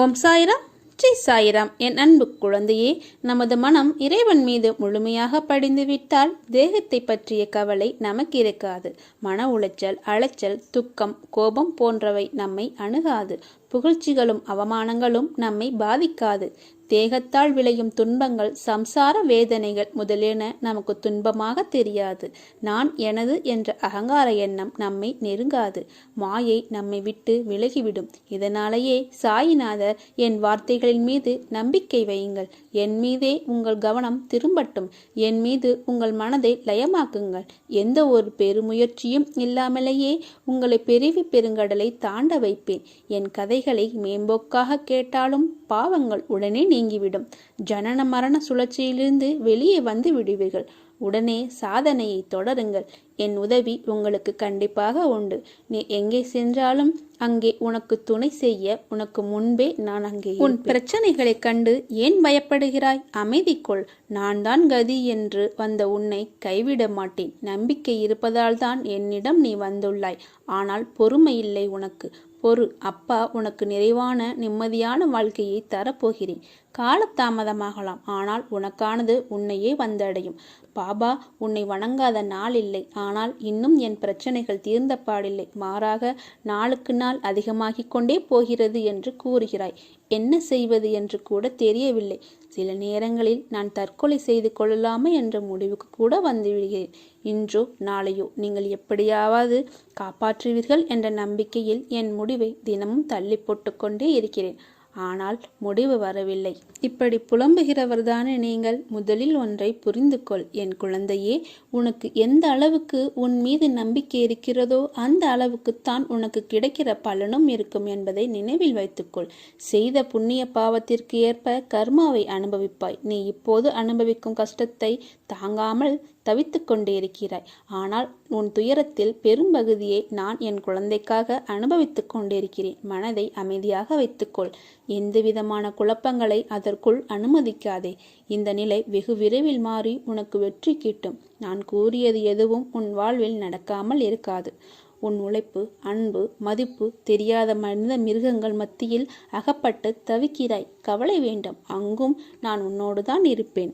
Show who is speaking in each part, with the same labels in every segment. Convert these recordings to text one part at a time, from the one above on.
Speaker 1: ஓம் சாய்ராம். ஸ்ரீ சாய்ராம். என் அன்பு குழந்தையே நமது மனம் இறைவன் மீது முழுமையாக படிந்து விட்டால் தேகத்தை பற்றிய கவலை நமக்கு இருக்காது. மன உளைச்சல் அலைச்சல் துக்கம் கோபம் போன்றவை நம்மை அணுகாது. புகழ்ச்சிகளும் அவமானங்களும் நம்மை பாதிக்காது. தேகத்தால் விளையும் துன்பங்கள் சம்சார வேதனைகள் முதலியன நமக்கு துன்பமாக தெரியாது. நான் எனது என்ற அகங்கார எண்ணம் நம்மை நெருங்காது. மாயை நம்மை விட்டு விலகிவிடும். இதனாலேயே சாயிநாதர் என் வார்த்தைகளின் மீது நம்பிக்கை வையுங்கள். என் மீதே உங்கள் கவனம் திரும்பட்டும். என் மீது உங்கள் மனதை லயமாக்குங்கள். எந்த ஒரு பெருமுயற்சியும் இல்லாமலேயே உங்களை பெருவி பெருங்கடலை தாண்ட வைப்பேன். என் கதைகளை மேம்போக்காக கேட்டாலும் பாவங்கள் உடனே நீ நீங்கிவிடும். ஜனன மரண சுழற்சியிலிருந்து வெளியே வந்து விடுவீர்கள். உடனே சாதனையை தொடருங்கள். என் உதவி உங்களுக்கு கண்டிப்பாக உண்டு. நீ எங்கே சென்றாலும் அங்கே உனக்கு துணை செய்ய உனக்கு முன்பே நான் அங்கே உன் பிரச்சனைகளை கண்டு ஏன் பயப்படுகிறாய்? அமைதி கொள். நான் தான் கதி என்று வந்த உன்னை கைவிட மாட்டேன். நம்பிக்கை இருப்பதால் தான் என்னிடம் நீ வந்துள்ளாய். ஆனால் பொறுமை இல்லை உனக்கு. பொறு. அப்பா உனக்கு நிறைவான நிம்மதியான வாழ்க்கையை தரப்போகிறேன். காலதாமதமாகலாம் ஆனால் உனக்கானது உன்னையே வந்தடையும். பாபா உன்னை வணங்காத நாள் இல்லை. ஆனால் ஆனால் இன்னும் என் பிரச்சனைகள் தீர்ந்த பாடில்லை மாறாக நாளுக்கு நாள் அதிகமாகிக் கொண்டே போகிறது என்று கூறுகிறாய். என்ன செய்வது என்று கூட தெரியவில்லை. சில நேரங்களில் நான் தற்கொலை செய்து கொள்ளலாமா என்ற முடிவுக்கு கூட வந்துவிடுகிறேன். இன்றோ நாளையோ நீங்கள் எப்படியாவது காப்பாற்றுவீர்கள் என்ற நம்பிக்கையில் என் முடிவை தினமும் தள்ளி போட்டுக்கொண்டே இருக்கிறேன். ஆனால் முடிவு வரவில்லை. இப்படி புலம்புகிறவர்தானே நீங்கள்? முதலில் ஒன்றை புரிந்து கொள் என் குழந்தையே உனக்கு எந்த அளவுக்கு உன் மீது நம்பிக்கை இருக்கிறதோ அந்த அளவுக்குத்தான் உனக்கு கிடைக்கிற பலனும் இருக்கும் என்பதை நினைவில் வைத்துக்கொள். செய்த புண்ணிய பாவத்திற்கு ஏற்ப கர்மாவை அனுபவிப்பாய். நீ இப்போது அனுபவிக்கும் கஷ்டத்தை தாங்காமல் தவித்துக் கொண்டே இருக்கிறாய் ஆனால் உன் துயரத்தில் பெரும்பகுதியை நான் என் குழந்தைக்காக அனுபவித்துக் கொண்டிருக்கிறேன் மனதை அமைதியாக வைத்துக்கொள். எந்தவிதமான குழப்பங்களை அதற்குள் அனுமதிக்காதே. இந்த நிலை வெகு விரைவில் மாறி உனக்கு வெற்றி கிட்டும். நான் கூறியது எதுவும் உன் வாழ்வில் நடக்காமல் இருக்காது. உன் உழைப்பு அன்பு மதிப்பு தெரியாத மனித மிருகங்கள் மத்தியில் அகப்பட்டு தவிக்கிறாய். கவலை வேண்டும். அங்கும் நான் உன்னோடு தான் இருப்பேன்.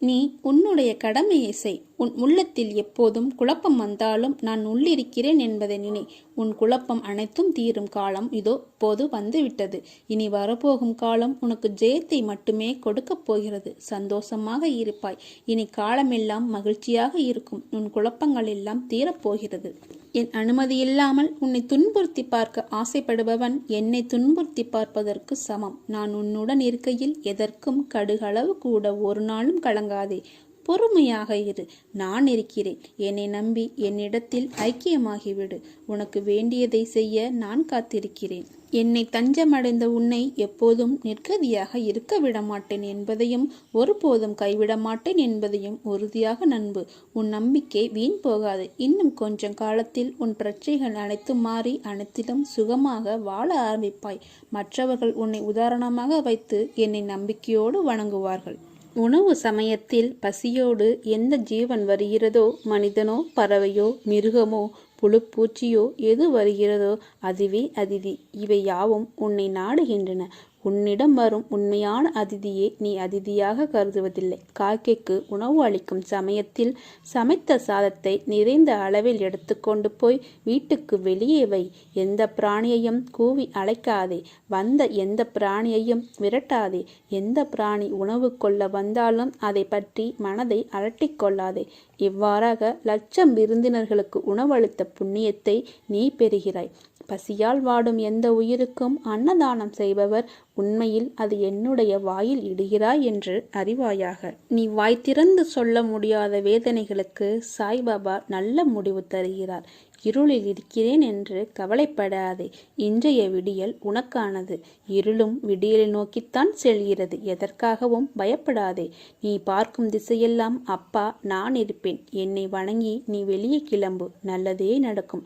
Speaker 1: நீ உன்னுடைய கடமையை செய். உன் உள்ளத்தில் எப்போதும் குழப்பம் வந்தாலும் நான் உள்ளிருக்கிறேன் என்பதை நினை. உன் குழப்பம் அனைத்தும் தீரும் காலம் இதோ போது வந்துவிட்டது. இனி வரப்போகும் காலம் உனக்கு ஜெயத்தை மட்டுமே கொடுக்கப் போகிறது. சந்தோஷமாக இருப்பாய். இனி காலமெல்லாம் மகிழ்ச்சியாக இருக்கும். உன் குழப்பங்கள் எல்லாம் தீரப்போகிறது என் அனுமதி இல்லாமல் உன்னை துன்புறுத்தி பார்க்க ஆசைப்படுபவன் என்னை துன்புறுத்தி பார்ப்பதற்கு சமம். நான் உன்னுடன் இருக்கையில் எதற்கும் கடுகளவு கூட ஒரு நாளும் கலங்காதே. பொறுமையாக இரு. நான் இருக்கிறேன். என்னை நம்பி என்னிடத்தில் ஐக்கியமாகிவிடு. உனக்கு வேண்டியதை செய்ய நான் காத்திருக்கிறேன். என்னை தஞ்சமடைந்த உன்னை எப்போதும் நிற்கதியாக இருக்க விடமாட்டேன் என்பதையும் ஒருபோதும் கைவிட மாட்டேன் என்பதையும் உறுதியாக நண்பு உன் நம்பிக்கை வீண் போகாது. இன்னும் கொஞ்சம் காலத்தில் உன் பிரச்சனைகள் அனைத்தும் மாறி அனைத்திலும் சுகமாக வாழ ஆரம்பிப்பாய். மற்றவர்கள் உன்னை உதாரணமாக வைத்து என்னை நம்பிக்கையோடு வணங்குவார்கள். உணவு சமயத்தில் பசியோடு எந்த ஜீவன் வருகிறதோ மனிதனோ பறவையோ மிருகமோ புழுப்பூச்சியோ எது வருகிறதோ அதுவே அதிதி. இவை யாவும் உன்னை நாடுகின்றன. உன்னிடம் வரும் உண்மையான அதிதியை நீ அதிதியாக கருதுவதில்லை. காக்கைக்கு உணவு அளிக்கும் சமயத்தில் சமைத்த சாதத்தை நிறைந்த அளவில் எடுத்துக்கொண்டு போய் வீட்டுக்கு வெளியே வை. எந்த பிராணியையும் கூவி அழைக்காதே. வந்த எந்த பிராணியையும் விரட்டாதே. எந்த பிராணி உணவு கொள்ள வந்தாலும் அதை பற்றி மனதை அலட்டிக் கொள்ளாதே. இவ்வாறாக லட்சம் விருந்தினர்களுக்கு உணவளித்த புண்ணியத்தை நீ பெறுகிறாய். பசியால் வாடும் எந்த உயிருக்கும் அன்னதானம் செய்பவர் உண்மையில் அது என்னுடைய வாயில் இடுகிறாய் என்று அறிவாயாக. நீ வாய் திறந்து சொல்ல முடியாத வேதனைகளுக்கு சாய்பாபா நல்ல முடிவு தருகிறார். இருளில் இருக்கிறேன் என்று கவலைப்படாதே. இன்றைய விடியல் உனக்கானது. இருளும் விடியலை நோக்கித்தான் செல்கிறது. எதற்காகவும் பயப்படாதே. நீ பார்க்கும் திசையெல்லாம் அப்பா நான் இருப்பேன். என்னை வணங்கி நீ வெளியே கிளம்பு. நல்லதே நடக்கும்.